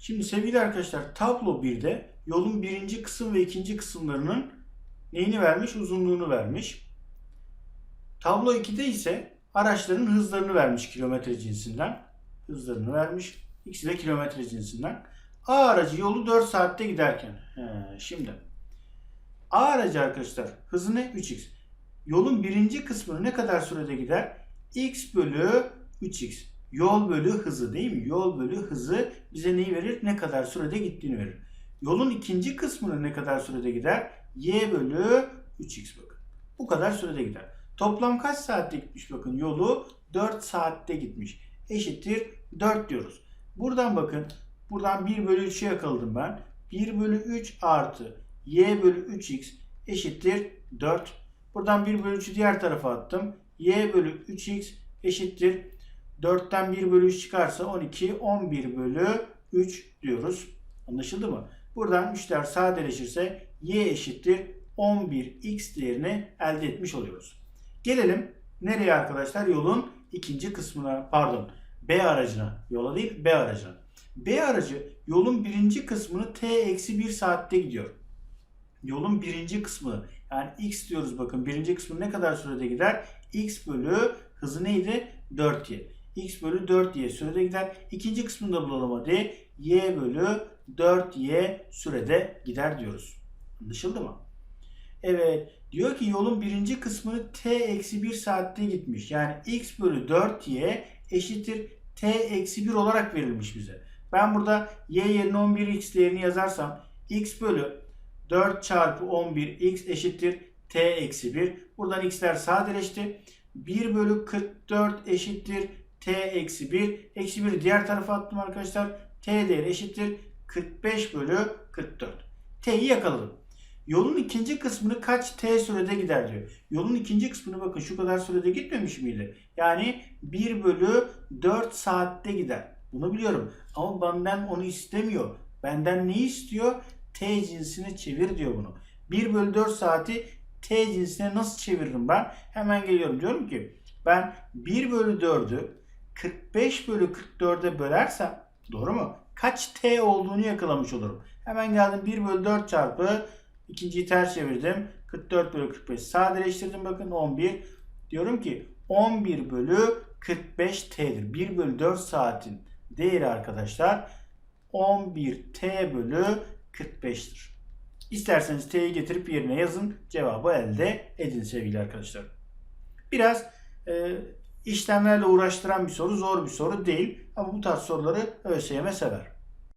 Şimdi sevgili arkadaşlar tablo 1'de yolun birinci kısım ve ikinci kısımlarının neyini vermiş? Uzunluğunu vermiş. Tablo 2'de ise araçların hızlarını vermiş kilometre cinsinden. Hızlarını vermiş. İkisi de kilometre cinsinden. A aracı yolu 4 saatte giderken. He, şimdi A aracı arkadaşlar hızı ne? 3x. Yolun birinci kısmını ne kadar sürede gider? x bölü 3x. Yol bölü hızı değil mi? Yol bölü hızı bize neyi verir? Ne kadar sürede gittiğini verir. Yolun ikinci kısmını ne kadar sürede gider? y bölü 3x bakın. Bu kadar sürede gider. Toplam kaç saatte gitmiş bakın yolu? 4 saatte gitmiş. Eşittir 4 diyoruz. Buradan bakın. Buradan 1 bölü 3'ü yakaladım ben. 1 bölü 3 artı y bölü 3x eşittir 4. Buradan 1 bölü 3'ü diğer tarafa attım. y bölü 3x eşittir 4'ten 1 bölü 3 çıkarsa 12, 11 bölü 3 diyoruz. Anlaşıldı mı? Buradan 3'ler sadeleşirse y eşittir 11x değerini elde etmiş oluyoruz. Gelelim nereye arkadaşlar? Yolun ikinci kısmına pardon B aracına. Yola değil B aracına. B aracı yolun birinci kısmını t-1 saatte gidiyor. Yolun birinci kısmı yani x diyoruz bakın birinci kısmı ne kadar sürede gider? x bölü hızı neydi? 4y. X bölü 4y sürede gider. İkinci kısmını da bulalım hadi. y bölü 4y sürede gider diyoruz. Anlaşıldı mı? Evet. Diyor ki yolun birinci kısmını t-1 saatte gitmiş. Yani x bölü 4y eşittir t-1 olarak verilmiş bize. Ben burada y yerine 11x değerini yazarsam x bölü 4 çarpı 11x eşittir t eksi 1. Buradan x'ler sadeleşti. 1 bölü 44 eşittir t eksi 1. Eksi 1'i diğer tarafa attım arkadaşlar. t değeri eşittir 45 bölü 44. t'yi yakaladım. Yolun ikinci kısmını kaç t sürede gider diyor. Yolun ikinci kısmını bakın şu kadar sürede gitmemiş miydi? Yani 1 bölü 4 saatte gider. Bunu biliyorum. Ama benden onu istemiyor. Benden ne istiyor? T cinsini çevir diyor bunu. 1 bölü 4 saati T cinsine nasıl çeviririm ben? Hemen geliyorum. Diyorum ki ben 1 bölü 4'ü 45 bölü 44'e bölersem doğru mu? Kaç T olduğunu yakalamış olurum. Hemen geldim 1 bölü 4 çarpı ikinciyi ters çevirdim. 44 bölü 45 sadeleştirdim bakın 11. Diyorum ki 11 bölü 45 T'dir. 1 bölü 4 saatin değeri arkadaşlar 11 T bölü 45'tir. İsterseniz T'yi getirip yerine yazın. Cevabı elde edin sevgili arkadaşlar. Biraz e, işlemlerle uğraştıran bir soru, zor bir soru değil. Ama bu tarz soruları ÖSYM sever.